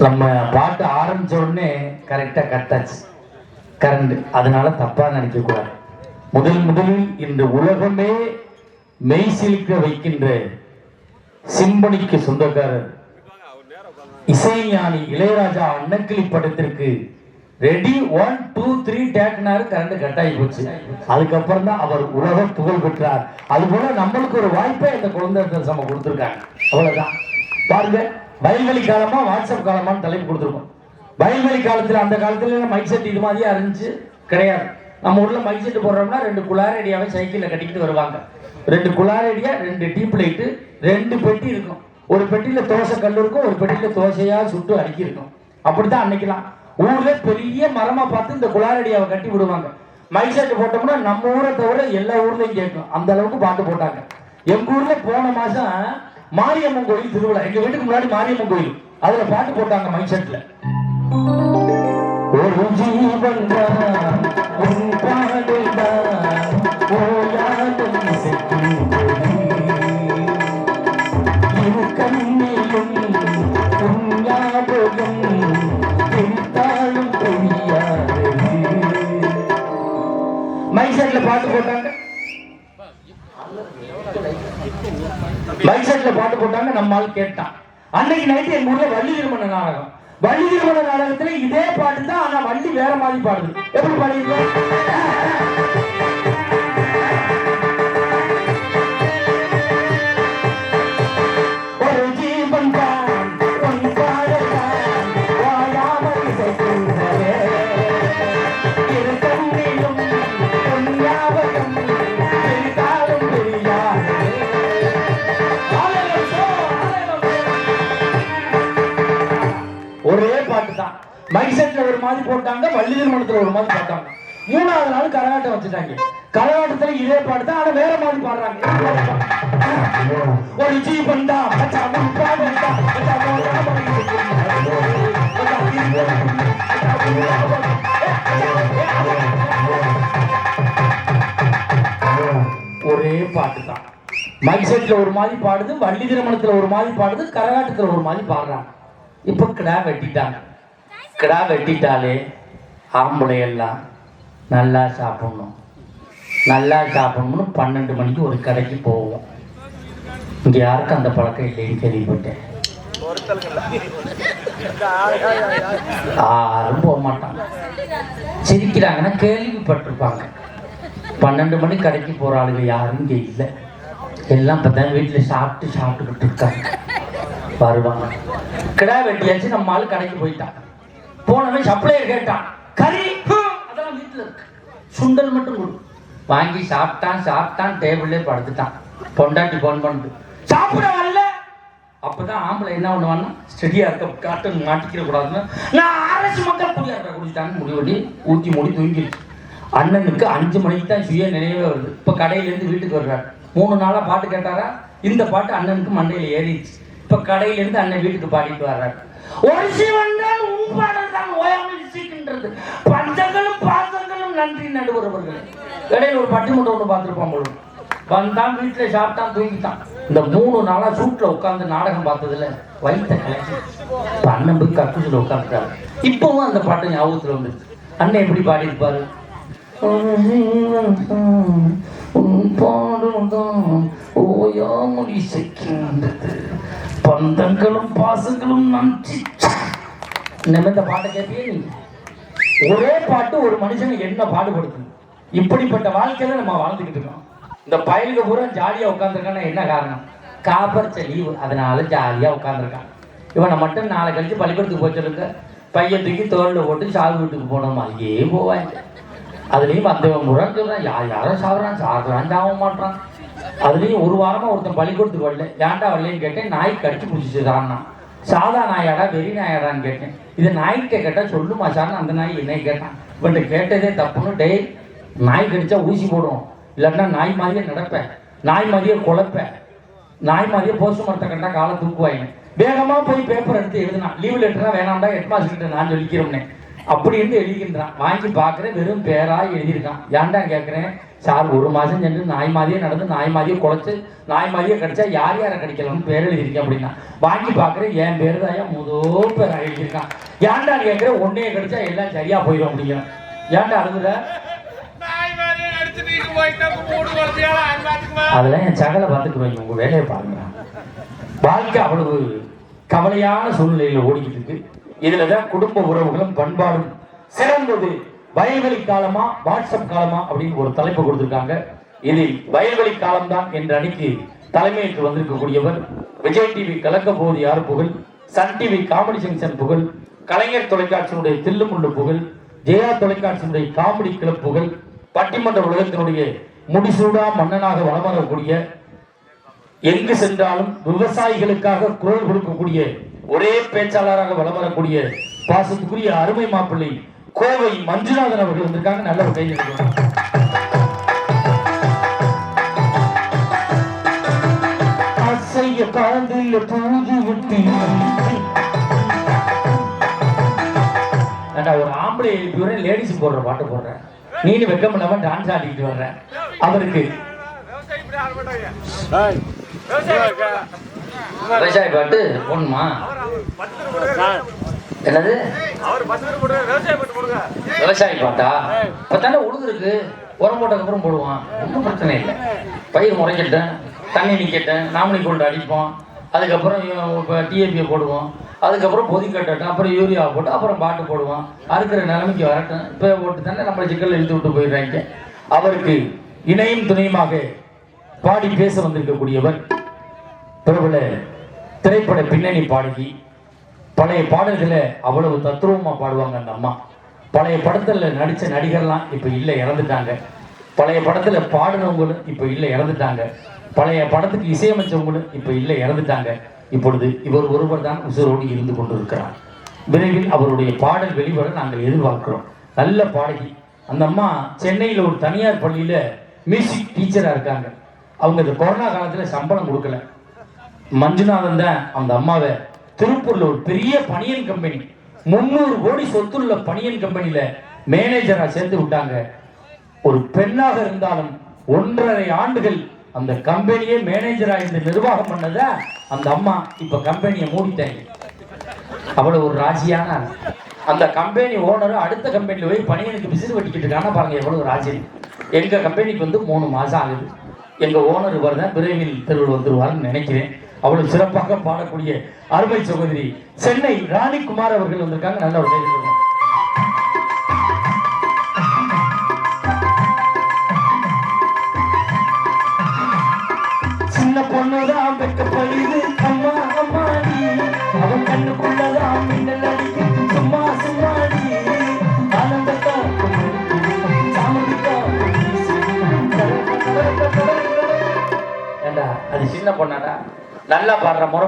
நம்ம பாட்டு ஆரம்பிச்ச உடனே கரெக்டா கட்டாச்சு கரண்ட் அதனால தப்பா நினைக்க கூடாது. முதல் முதலில் இந்த உலகமே மெய்சிலுக்க வைக்கின்ற சிம்பனிக்கு சொந்தக்காரர் இசைஞானி இளையராஜா அன்னக்கிளி படத்திற்கு ரெடி ஒன் டூ த்ரீ டேக்னாரு கரண்ட் கட் ஆகி போச்சு. அதுக்கப்புறம் தான் அவர் உலக புகழ் பெற்றார். அது போல நம்மளுக்கு ஒரு வாய்ப்பை இந்த குழந்தை நம்ம கொடுத்துருக்காங்க. அவ்வளவுதான். பாருங்க வயல்வெளி காலமா வாட்ஸ்அப் காலமான்னு தலைப்பு கொடுத்துருக்கோம். வயல்வெளி காலத்துல அந்த காலத்துல மைக் செட் இது மாதிரியா இருந்துச்சு? கிடையாது. நம்ம ஊர்ல மைக் செட் போடுறோம்னா ரெண்டு குளாரடியாவே சைக்கிள்ல கட்டிக்கிட்டு வருவாங்க. ரெண்டு குளாரடியா ரெண்டு டீப் லைட்டு ரெண்டு பெட்டி இருக்கும். ஒரு பெட்டியில தோசை கல் இருக்கும் ஒரு பெட்டியில தோசையா சுட்டு அடுக்கி இருக்கும் அப்படித்தான் அன்னைக்கெல்லாம். ஊர்ல பெரிய மரமா பார்த்து இந்த குளாரடியாவை கட்டி விடுவாங்க. மைக் போட்டோம்னா நம்ம ஊரை தவிர எல்லா ஊர்லயும் கேட்கும். அந்த அளவுக்கு பாட்டு போட்டாங்க. எங்க ஊர்ல போன மாசம் மாரியம்மன் கோயில் திருவிழா. எங்க வீட்டுக்கு முன்னாடி மாரியம்மன் கோயில். அதுல பாட்டு போட்டாங்க மைக் ஒரு ஜீவன் மைக் செட்ல பாட்டு போட்டாங்க நம்ம ஆள் கேட்டான். அன்னைக்கு நைட்டு எங்க ஊர்ல வள்ளி திருமண நாடகம். வள்ளி திருமண நாடகத்துல இதே பாட்டு தான் ஆனா வள்ளி வேற மாதிரி பாடுது. எப்படி பாடிருக்க ஒரு மாதிரி பார்த்தாங்க மூணாவது நாள் கரகாட்டம் வச்சுட்டாங்க. கரகாட்டத்துல இதே பாட்டு தான் ஆனா வேற மாதிரி பாடுறாங்க. ஒரு ஜீவன் தான் ஒரே பாட்டு தான். மைக் ஒரு மாதிரி பாடுது வள்ளி திருமணத்துல ஒரு மாதிரி பாடுது கரகாட்டத்துல ஒரு மாதிரி பாடுறாங்க. இப்ப கிடா வெட்டிட்டாங்க. கிடா வெட்டிட்டாலே ஆம்பளை எல்லாம் நல்லா சாப்பிடணும். நல்லா சாப்பிடணும்னு பன்னெண்டு மணிக்கு ஒரு கடைக்கு போவோம். இங்கே யாருக்கும் அந்த பழக்கம் இல்லைன்னு கேள்விப்பட்டேன். யாரும் போக மாட்டாங்க. சிரிக்கிறாங்கன்னா கேள்விப்பட்டிருப்பாங்க. பன்னெண்டு மணி கடைக்கு போகிற ஆளுங்க யாரும் இங்கே இல்லை. எல்லாம் பார்த்தா வீட்டில் சாப்பிட்டு சாப்பிட்டுக்கிட்டு இருக்காங்க. வருவாங்க. கிடா வெட்டியாச்சு நம்ம ஆள் கடைக்கு போயிட்டான். போனவன் சப்ளையர் கேட்டான். கறி அதெல்லாம் வீட்டில் இருக்கு. சுண்டல் மட்டும் கொடு. வாங்கி சாப்பிட்டான் சாப்பிட்டான் டேபிள்லே படுத்துட்டான். பொண்டாட்டி போன் பண்ணிட்டு சாப்பிட வரல. அப்பதான் ஆம்பளை என்ன பண்ணுவான்னா ஸ்டெடியா இருக்க காட்டன் மாட்டிக்கிற கூடாதுன்னு நான் அரசு மக்கள் குடியாக்க குடிச்சிட்டான்னு முடிவு பண்ணி ஊற்றி மூடி தூங்கிடுச்சு அண்ணனுக்கு அஞ்சு மணிக்கு தான் சுய நினைவே வருது. இப்போ கடையிலேருந்து வீட்டுக்கு வர்றாரு. மூணு நாளாக பாட்டு கேட்டாரா? இந்த பாட்டு அண்ணனுக்கு மண்டையில் ஏறிடுச்சு. இப்போ கடையிலேருந்து அண்ணன் வீட்டுக்கு பாடிட்டு வர்றாரு. ஒரு சிவன் தான் உன் பாடல் தான் ஓயாமல் பஞ்சங்களும் பாசங்களும் நன்றி நடுவரவர்களே. இடையில ஒரு பட்டிமன்றம் ஒன்று பார்த்துருப்பான் போல. வந்தான் வீட்டுல சாப்பிட்டான் தூங்கிட்டான். இந்த மூணு நாளா சூட்ல உட்காந்து நாடகம் பார்த்ததுல வயிற்ற கலக்கி அண்ணன் போய் கக்கூசில் உட்காந்துட்டாரு இப்பவும் அந்த பாட்டு ஞாபகத்துல வந்துருச்சு. அண்ணன் எப்படி பாடியிருப்பாரு? உன் ஓயாமல் இசைக்கின்றது பந்தங்களும் பாசங்களும் நன்றி. நம்ம இந்த பாட்டை கேட்பியே நீங்க? ஒரே பாட்டு ஒரு மனுஷனை என்ன பாடுபடுத்தணும் இப்படிப்பட்ட வாழ்க்கையில நம்ம வாழ்ந்துகிட்டு இருக்கோம். இந்த பயலுக்கு பூரா ஜாலியா உட்காந்துருக்கான்னா என்ன காரணம்? காப்பரிச்ச லீவு அதனால ஜாலியா உட்காந்துருக்கான் இவனை மட்டும் நாளை கழிச்சு பள்ளிக்கூடத்துக்கு போச்சிருக்க பையன் தூக்கி தோல்ல போட்டு சாவு வீட்டுக்கு போனோம் அங்கேயே போவாங்க அதுலேயும் வந்தவன் பூரா சொல்றான் யார் யாரும் சாப்பிட்றான் சாப்பிட்றான் சாக மாட்டான் அதுலேயும் ஒரு வாரமா ஒருத்தன் பள்ளிக்கூடத்துக்கு வரல. ஏன்டா வரலன்னு கேட்டேன். நாய் கடிச்சு பிடிச்சிச்சுதான்னா சாதா நாயாடா வெறி நாயாடான்னு கேட்டேன். இது நாய்கிட்ட கேட்டால் சொல்லுமா சார்னு அந்த நாய் என்னை கேட்டான். பட் கேட்டதே தப்புன்னு டேய் நாய் கடிச்சா ஊசி போடும் இல்லைன்னா நாய் மாதிரியே நடப்பேன். நாய் மாதிரியே குழப்பேன். நாய் மாதிரியே போஸ்ட் மரத்தை கண்டா காலை தூக்குவாங்க வேகமாக போய் பேப்பர் எடுத்து எழுதுனா லீவ் லெட்டரா வேணாம்டா ஹெட் மாஸ்டர் கிட்ட நான் சொல்லிக்கிறோம்னே. இருந்து எழுதிக்கின்றான். வாங்கி பார்க்குறேன் வெறும் பேராக எழுதியிருக்கான். ஏன்டா கேட்குறேன்? சார் ஒரு மாதம் சென்று நாய் மாதிரியே நடந்து நாய் மாதிரியே குலைச்சு நாய் மாதிரியே கடிச்சா யார் யாரை கடிக்கலாம்னு பேர் எழுதியிருக்கேன் அப்படின்னா. வாங்கி பார்க்குறேன் என் பேர் தான் ஏன் முதோ பேரா எழுதியிருக்கான். ஏன்டா கேட்குறேன் ஒன்னே கடிச்சா எல்லாம் சரியா போயிடும் அப்படிங்கிறான் ஏன்டா அழுகுற அதெல்லாம் என் சகலை பார்த்துக்குறீங்க உங்க வேலையை பாருங்க வாழ்க்கை அவ்வளவு கவலையான சூழ்நிலையில ஓடிக்கிட்டு இருக்கு. இதுல தான் குடும்ப உறவுகளும் பண்பாடும் சிறந்தது. வயல்வெளி காலமா வாட்ஸ்அப் காலமா அப்படின்னு ஒரு தலைப்பு கொடுத்திருக்காங்க. இதில் வயல்வெளி காலம்தான் என்ற அணிக்கு தலைமையேற்று வந்திருக்கக்கூடியவர் விஜய் டிவி கலக்க போவது யார் புகழ்? சன் டிவி காமெடி ஜங்ஷன் புகழ் கலைஞர் தொலைக்காட்சியினுடைய தில்லுமுள்ளு புகழ் ஜெயா தொலைக்காட்சியினுடைய காமெடி கிளப் புகழ் பட்டிமன்ற உலகத்தினுடைய முடிசூடா மன்னனாக வலம் வரக்கூடிய எங்கு சென்றாலும் விவசாயிகளுக்காக குரல் கொடுக்கக்கூடிய ஒரே பேச்சாளராக வளம் வரக்கூடிய பாசத்துக்குரிய அருமை மாப்பிள்ளை கோவை மஞ்சுநாதன் அவர்கள் வந்திருக்காங்க நல்ல கை. அசைய காதில் பூஜை விட்டு ஒரு ஆம்பளை எழுப்பி வரேன் லேடிஸ் போடுற பாட்டு போடுறேன். நீனு வெக்கம் இல்லாம டான்ஸ் ஆடிக்கிட்டு வர்றேன் அவருக்கு. விவசாயி பாட்டு போடணுமா? என்னது? அவர் விவசாய பட்டு கொடுங்க. விவசாயி பாட்டா இப்போ தானே உழுது இருக்கு உரம் போட்டதுக்கப்புறம் போடுவான். ஒன்றும் பிரச்சனை இல்லை. பயிர் முறைக்கட்டேன் தண்ணி நிற்கட்டேன் நாமினி கொண்டு அடிப்போம். அதுக்கப்புறம் இப்போ டிஏபியை போடுவோம். அதுக்கப்புறம் பொதி கட்டட்டும் அப்புறம் யூரியா போட்டு அப்புறம் பாட்டு போடுவோம். அறுக்கிற நிலைமைக்கு வரட்டும். இப்போ போட்டு தானே நம்மளை சிக்கல் இழுத்து விட்டு போயிடுறாங்க. அவருக்கு இணையும் துணையுமாக பாடி பேச வந்திருக்கக்கூடியவர் பிரபல திரைப்பட பின்னணி பாடகி. பழைய பாடல்களை அவ்வளவு தத்ரூபமா பாடுவாங்க அந்த அம்மா. பழைய படத்தில் நடித்த நடிகர்லாம் இப்போ இல்லை இறந்துட்டாங்க. பழைய படத்தில் பாடினவங்களும் இப்போ இல்லை இறந்துட்டாங்க. பழைய படத்துக்கு இசையமைச்சவங்களும் இப்போ இல்லை இறந்துட்டாங்க. இப்பொழுது இவர் ஒருவர் தான் உசுரோடு இருந்து கொண்டிருக்கிறார். விரைவில் அவருடைய பாடல் வெளிவர நாங்கள் எதிர்பார்க்கிறோம். நல்ல பாடகி. அந்த அம்மா சென்னையில் ஒரு தனியார் பள்ளியில் மியூசிக் டீச்சராக இருக்காங்க. அவங்க இந்த கொரோனா காலத்தில் சம்பளம் கொடுக்கல. மஞ்சுநாதன் தான் அந்த அம்மாவை திருப்பூரில் ஒரு பெரிய பனியன் கம்பெனி முன்னூறு கோடி சொத்துள்ள பனியன் கம்பெனியில மேனேஜரா சேர்ந்து விட்டாங்க. ஒரு பெண்ணாக இருந்தாலும் ஒன்றரை ஆண்டுகள் அந்த கம்பெனியே மேனேஜரா இருந்து நிர்வாகம் பண்ணத? அந்த அம்மா இப்ப கம்பெனியை மூடிட்டாங்க அவ்வளவு ஒரு ராசியான அந்த கம்பெனி ஓனர் அடுத்த கம்பெனியில் போய் பணியனுக்கு விசிறு வெட்டிக்கிட்டு இருக்காங்க பாருங்க எவ்வளவு ராஜி. எங்க கம்பெனிக்கு வந்து மூணு மாசம் ஆகுது. எங்க ஓனர் இவர் தான் விரைவில் திருவள்ளுவர் வந்துருவாருன்னு நினைக்கிறேன். அவ்வளவு சிறப்பாக பாடக்கூடிய அருமை சகோதரி சென்னை ராணிகுமார் அவர்கள் வந்திருக்காங்க. நல்ல ஒரு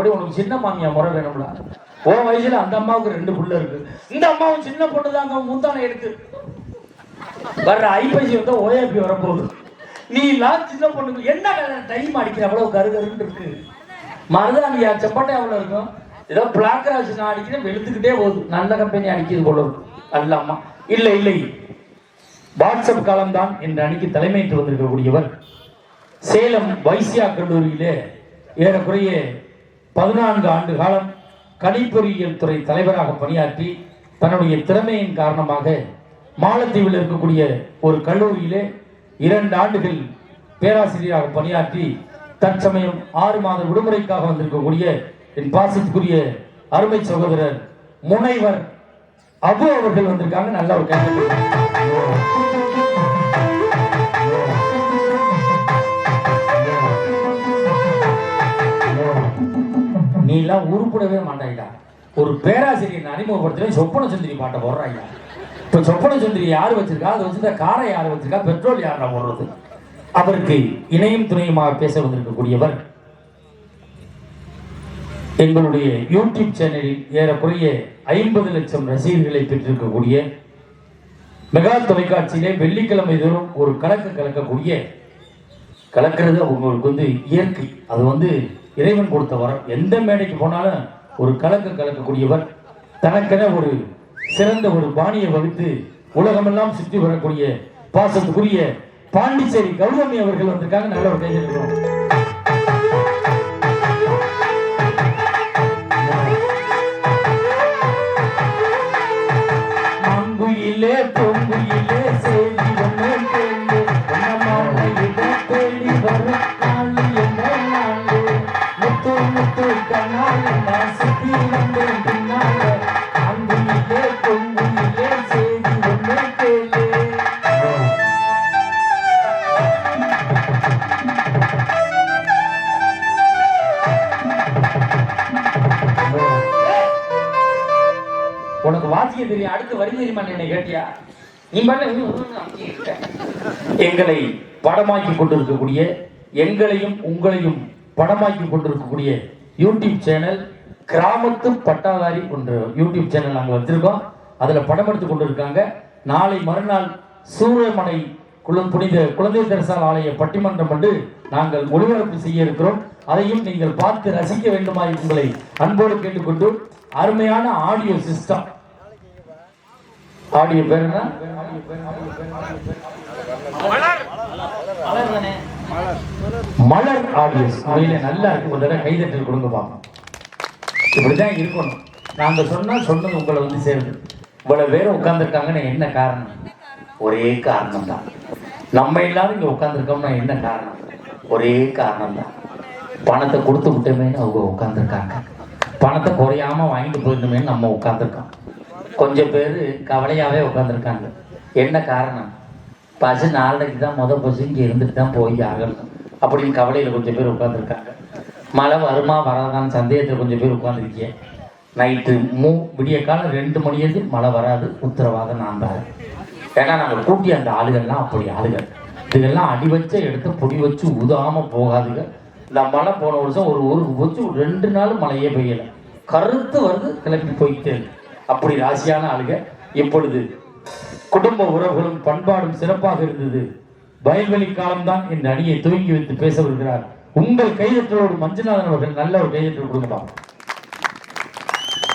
அப்படி உனக்கு சின்ன மாமியா முறை வேணும்ல. ஓ வயசுல அந்த அம்மாவுக்கு ரெண்டு புள்ள இருக்கு. இந்த அம்மாவும் சின்ன பொண்ணு தாங்க முந்தானை எடுத்து. வர்ற ஐப்பசி வந்து ஓஏபி வரப்போகுது. நீ எல்லாம் சின்ன பொண்ணுக்கு என்ன டைம் அடிக்கிற அவ்வளவு கருகருன்னு இருக்கு. மருதாணியா செப்பட்டை எவ்வளவு இருக்கும்? ஏதோ பிளாக் ராஜ் நான் அடிக்கிறேன் வெளுத்துக்கிட்டே போகுது. நல்ல கம்பெனி அடிக்கிறது போல இருக்கும் அல்ல இல்லை இல்லை. வாட்ஸ்அப் காலம்தான் என்ற அணிக்கு தலைமையிட்டு வந்திருக்கக்கூடியவர். சேலம் வைசியா கல்லூரியிலே ஏறக்குறைய பதினான்கு ஆண்டு காலம் கணிப்பொறியியல் துறை தலைவராக பணியாற்றி தன்னுடைய திறமையின் காரணமாக மாலத்தீவில் இருக்கக்கூடிய ஒரு கல்லூரியிலே இரண்டு ஆண்டுகள் பேராசிரியராக பணியாற்றி தற்சமயம் ஆறு மாத விடுமுறைக்காக வந்திருக்கக்கூடிய என் பாசத்துக்குரிய அருமை சகோதரர் முனைவர் அபு அவர்கள் வந்திருக்காங்க. நல்ல ஒரு கல்வி நீ எல்லாம் உருப்படவே மாட்டாய்டா. ஒரு பேராசிரியர் அறிமுகப்படுத்தவே சொப்பன சுந்தரி பாட்டை போடுறாங்க இப்போ சொப்பன சுந்தரி யார் வச்சிருக்கா? அதை வச்சிருந்தா காரை யார் வச்சிருக்கா? பெட்ரோல் யாரா போடுறது? அவருக்கு இணையும் துணையுமாக பேச வந்திருக்கக்கூடியவர் எங்களுடைய யூடியூப் சேனலில் ஏறக்குறைய ஐம்பது லட்சம் ரசிகர்களை பெற்றிருக்கக்கூடிய மெகா தொலைக்காட்சியிலே வெள்ளிக்கிழமை தோறும் ஒரு கலக்க கலக்கக்கூடிய கலக்கிறது அவங்களுக்கு வந்து இயற்கை. அது வந்து இறைவன் கொடுத்த வரம். எந்த மேடைக்கு போனாலும் ஒரு கலக்க கலக்கக்கூடியவர் தனக்கென ஒரு சிறந்த ஒரு பாணியை வகுத்து உலகமெல்லாம் சுற்றி வரக்கூடிய பாசத்துக்குரிய பாண்டிச்சேரி கௌதமி அவர்கள் வந்திருக்காங்க நல்ல ஒரு கைது உனக்கு வாசிக்க தெரியும் அடுத்து வரி தெரியுமா என்னை கேட்டியா நீ பாட்டுல எங்களை படமாக்கி கொண்டிருக்கக்கூடிய எங்களையும் உங்களையும் படமாக்கி கொண்டிருக்கக்கூடிய யூடியூப் சேனல் கிராமத்து பட்டாதாரி ஒன்று யூடியூப் சேனல் நாங்கள் வச்சிருக்கோம் அதில் படம் எடுத்து கொண்டிருக்காங்க நாளை மறுநாள் சூரமனை குளம் புனித குழந்தை தரிசால் ஆலய பட்டிமன்றம் என்று நாங்கள் ஒளிபரப்பு செய்ய இருக்கிறோம் அதையும் நீங்கள் பார்த்து ரசிக்க வேண்டுமாய் உங்களை அன்போடு கேட்டுக்கொண்டு அருமையான ஆடியோ சிஸ்டம் ஆடியோ பேர் என்ன மலர் மலர் ஆடியோஸ் உண்மையில நல்லா இருக்கு ஒரு தடவை கைதட்டல் கொடுங்க இப்படி இப்படிதான் இருக்கணும் நாங்கள் சொன்னால் சொன்னது உங்களை வந்து சேருது இவ்வளோ பேர் உட்காந்துருக்காங்கன்னு என்ன காரணம்? ஒரே காரணம் தான் நம்ம எல்லாரும் இங்கே உட்காந்துருக்கோம்னா என்ன காரணம்? ஒரே காரணம் தான் பணத்தை கொடுத்து விட்டோமேன்னு அவங்க உட்காந்துருக்காங்க பணத்தை குறையாம வாங்கிட்டு போயிருந்தோமேனு நம்ம உட்காந்துருக்கோம் கொஞ்சம் பேர் கவலையாகவே உட்காந்துருக்காங்க என்ன காரணம்? பசு நாளைக்கு தான் முத பசு இங்கே இருந்துட்டு தான் போய் ஆகணும். அப்படின்னு கவலையில் கொஞ்சம் பேர் உட்காந்துருக்காங்க மழை வருமா வராதான்னு சந்தேகத்தில் கொஞ்சம் பேர் உட்காந்துருக்கேன் நைட்டு மூ விடிய காலம் ரெண்டு மணியது மழை வராது உத்தரவாதம் நான் தான் ஏன்னா நாங்கள் கூட்டி அந்த ஆளுகள்லாம் அப்படி ஆளுகள். இதுகெல்லாம் அடி வச்ச எடுத்து பொடி வச்சு உதாமல் போகாதுங்க. இந்த மழை போன வருஷம் ஒரு ஊருக்கு போச்சு ரெண்டு நாள் மழையே பெய்யலை. கருத்து வந்து கிளம்பி போயிட்டே அப்படி ராசியான ஆளுங்க இப்பொழுது குடும்ப உறவுகளும் பண்பாடும் சிறப்பாக இருந்தது. வயல்வெளி காலம்தான் இந்த அணியை துவங்கி வைத்து பேச வருகிறார். உங்கள் கைதற்றலோடு மஞ்சுநாதன் அவர்கள் நல்ல ஒரு கைதற்றல் கொடுக்கலாம்